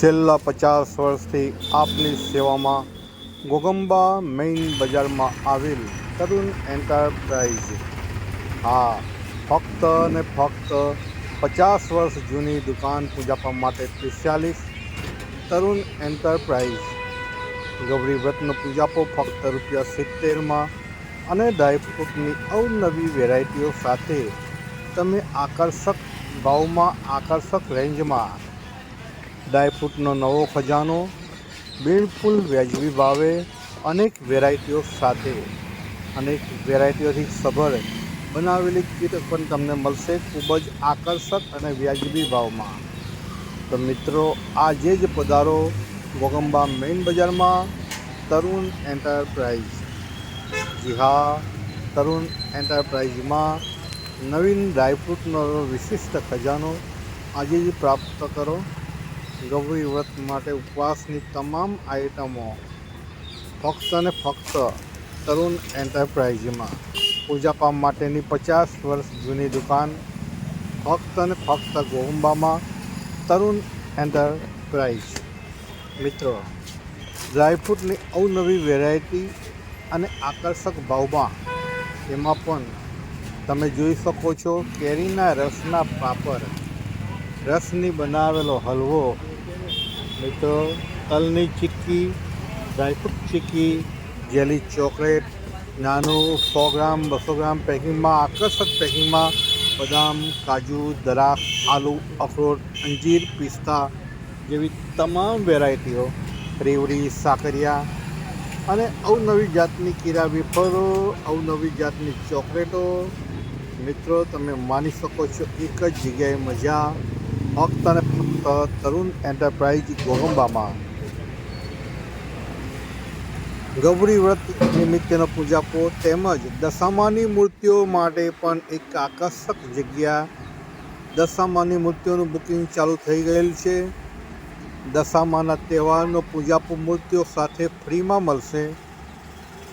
છેલ્લા પચાસ વર્ષથી આપની સેવામાં ગોગંબા મેઇન બજારમાં આવેલ તરુણ એન્ટરપ્રાઇઝ. હા, ફક્ત ને ફક્ત પચાસ વર્ષ જૂની દુકાન પૂજાપા માટે સ્પેશિયાલિસ્ટ તરુણ એન્ટરપ્રાઇઝ. ગૌરી વ્રતનો પૂજાપો ફક્ત રૂપિયા સિત્તેરમાં અને ડ્રાયફ્રૂટની અવનવી વેરાયટીઓ સાથે તમે આકર્ષક ભાવમાં, આકર્ષક રેન્જમાં ડ્રાયફ્રૂટનો નવો ખજાનો બિલકુલ વ્યાજબી ભાવે અનેક વેરાયટીઓ સાથે, અનેક વેરાયટીઓથી સભર બનાવેલી કીટ પણ તમને મળશે ખૂબ જ આકર્ષક અને વ્યાજબી ભાવમાં. તો મિત્રો, આજે જ પધારો ગોગંબા મેઇન બજારમાં તરુણ એન્ટરપ્રાઇઝ. જી હા, તરુણ એન્ટરપ્રાઇઝમાં નવીન ડ્રાયફ્રૂટનો વિશિષ્ટ ખજાનો આજે જ પ્રાપ્ત કરો. ગૌરી વ્રત માટે ઉપવાસની તમામ આઇટમો ફક્ત અને ફક્ત તરુણ એન્ટરપ્રાઇઝમાં. પૂજાપામ માટેની પચાસ વર્ષ જૂની દુકાન ફક્ત અને ફક્ત ગોહુંબામાં તરુણ એન્ટરપ્રાઇઝ. મિત્રો, ડ્રાયફ્રૂટની અવનવી વેરાયટી અને આકર્ષક ભાવમાં એમાં પણ તમે જોઈ શકો છો કેરીના રસના પાપડ. રસની બનાવેલો હલવો મિત્રો તલની chikki dry fruit chikki, jelly chocolate, નાનું સો ગ્રામ, બસો ગ્રામ પેકિંગમાં, આકર્ષક પેકિંગમાં, બદામ, કાજુ દ્રાક્ષ આલુ, અખરોટ, અંજીર, પિસ્તા જેવી તમામ વેરાયટીઓ, રેવડી, સાકરિયા અને અવનવી જાતની કીરા વેફરો, અવનવી જાતની ચોકલેટો. મિત્રો, તમે માની શકો છો એક જ જગ્યાએ મજા ફક્ત અને ફક્ત તરુણ એન્ટરપ્રાઇઝ ગોગંબામાં. ગૌરી વ્રત નિમિત્તેનો પૂજાપો તેમજ દશામાની મૂર્તિઓ માટે પણ એક આકર્ષક જગ્યા. દશામાની મૂર્તિઓનું બુકિંગ ચાલુ થઈ ગયેલ છે. દશામાના તહેવારનો પૂજાપો મૂર્તિઓ સાથે ફ્રીમાં મળશે.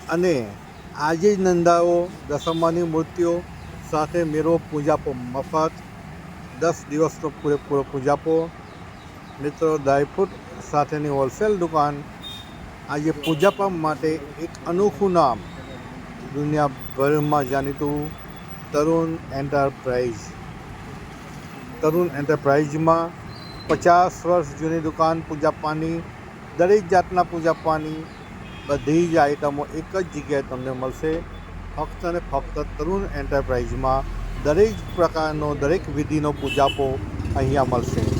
અને આજે જ નંદાઓ દશામાની મૂર્તિઓ સાથે મેળવો પૂજાપો મફત દસ દિવસનો પૂરેપૂરો પૂજાપો મિત્રો ડ્રાયફ્રૂટ સાથેની હોલસેલ દુકાન. આજે પૂજાપા માટે એક અનોખું નામ દુનિયાભરમાં જાણીતું તરુણ એન્ટરપ્રાઇઝ તરુણ એન્ટરપ્રાઇઝમાં પચાસ વર્ષ જૂની દુકાન પૂજાપાની દરેક જાતના પૂજાપાની બધી જ આઇટમો એક જ જગ્યાએ તમને મળશે. ફક્ત અને ફક્ત તરુણ એન્ટરપ્રાઇઝમાં દરેક પ્રકારનો દરેક વિધિનો પૂજાપો અહીંયા મળશે.